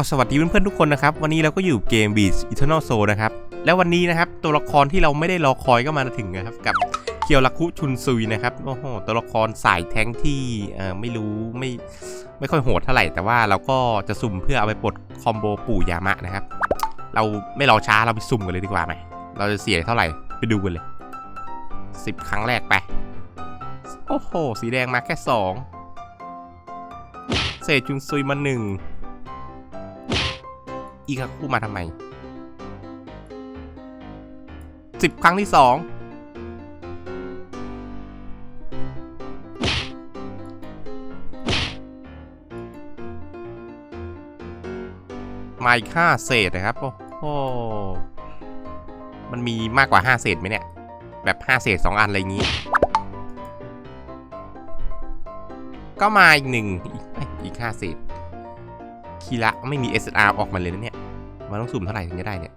ก็สวัสดีเพื่อนๆทุกคนนะครับ วันนี้เราก็อยู่เกม Beats Eternal Soul นะครับ แล้ววันนี้นะครับ ตัวละครที่เราไม่ได้รอคอยก็มาถึงนะครับ กับเคียวราคุชุนซุยนะครับโอ้โหตัวละครสายแท้งที่เอ่อไม่รู้ไม่ไม่ค่อยโหดเท่าไหร่ แต่ว่าเราก็จะสุ่มเพื่อเอาไปปลดคอมโบปู่ยามะนะครับ เราไม่รอช้าเราไปสุ่มกันเลยดีกว่าไหมเราจะเสียเท่าไหร่ไปดูกันเลยสิบครั้งแรกไปโอ้โห สีแดงมาแค่สองเศษจุนซุยมาหนึ่ง อีกาคู่มาทำไมสิบครั้งที่สองมาอีกห้าเศษนะครับ โอ้โหมันมีมากกว่าห้าเศษไหมเนี่ย แบบห้าเศษสองอันอะไรอย่างงี้ ก็มาอีกหนึ่งอีกเอ้ยอีกห้าเศษคีระไม่มี SR ออกมาเลยนะเนี่ย มันต้องสุ่มเท่าไหร่ถึงจะได้เนี่ย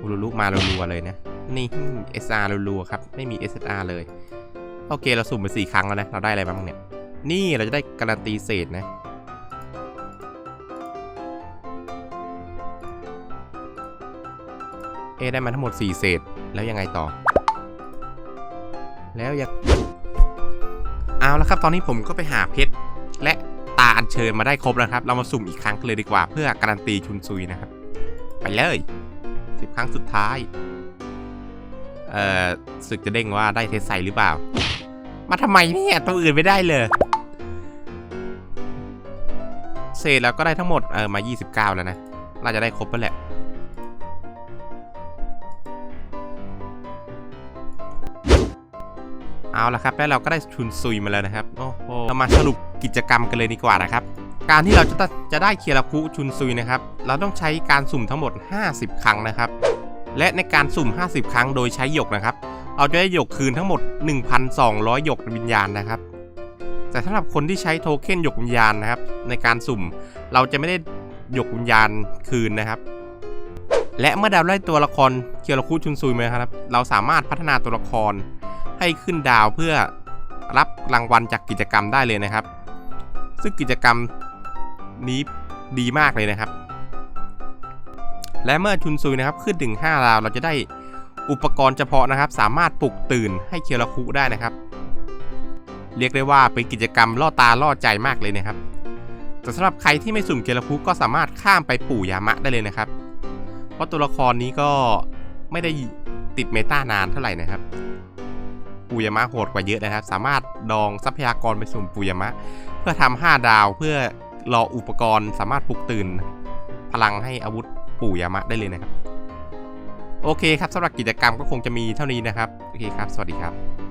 อุลุลุมารัวๆเลยนะ นี่ SR รัวๆครับ ไม่มี SR เลย โอเค เราสุ่มไปสี่ครั้งแล้วนะ เราได้อะไรบ้างเนี่ย นี่เราจะได้การันตีเศษนะ เอได้มาทั้งหมด 4 เศษ แล้วยังไงต่อ แล้วยังเอาละครับ ตอนนี้ผมก็ไปหาเพชรและ ตาอัญเชิญมาได้ครบแล้วครับ เรามาสุ่มอีกครั้งเลยดีกว่า เพื่อการันตีชุนซุยนะครับ ไปเลยสิบครั้งสุดท้าย เอ่อสึกจะเด้งว่าได้เทสไซหรือเปล่า มาทำไมเนี่ยตัวอื่นไม่ได้เลยเศษแล้วก็ได้ทั้งหมดเออมา 29 แล้วนะน่าจะได้ครบแล้วแหละเอาละครับแล้วเราก็ได้ชุนซุยมาแล้วนะครับ โอ้โหเรามาสรุป กิจกรรมกันเลยดีกว่านะครับ การที่เราจะจะได้เคียราคุชุนซุยนะครับ เราต้องใช้การสุ่มทั้งหมด 50 ครั้งนะครับ และในการสุ่ม 50 ครั้งโดยใช้หยกนะครับ เราจะได้หยกคืนทั้งหมด 1,200 หยกวิญญาณนะครับ แต่สำหรับคนที่ใช้โทเค็นหยกวิญญาณนะครับ ในการสุ่มเราจะไม่ได้หยกวิญญาณคืนนะครับ และเมื่อดาวได้ตัวละครเคียราคุชุนซุยมาครับ เราสามารถพัฒนาตัวละครให้ขึ้นดาวเพื่อรับรางวัลจากกิจกรรมได้เลยนะครับ ซึ่งกิจกรรมนี้ดีมากเลยนะครับ และเมื่อชุนซุยนะครับขึ้นถึง5ดาวเราจะได้อุปกรณ์เฉพาะนะครับ สามารถปลุกตื่นให้เคียราคุได้นะครับ เรียกได้ว่าเป็นกิจกรรมล่อตาล่อใจมากเลยนะครับแต่สำหรับใครที่ไม่สุ่มเคียราคุก็สามารถข้ามไปปู่ยามะได้เลยนะครับ เพราะตัวละครนี้ก็ไม่ได้ติดเมตานานเท่าไหร่นะครับ ปูยามะโหดกว่าเยอะนะครับ สามารถดองทรัพยากรไปสุ่มปูยามะ เพื่อทำ5ดาวเพื่อรออุปกรณ์สามารถปลุกตื่น พลังให้อาวุธปูยามะได้เลยนะครับ โอเคครับสำหรับกิจกรรมก็คงจะมีเท่านี้นะครับ โอเคครับ สวัสดีครับ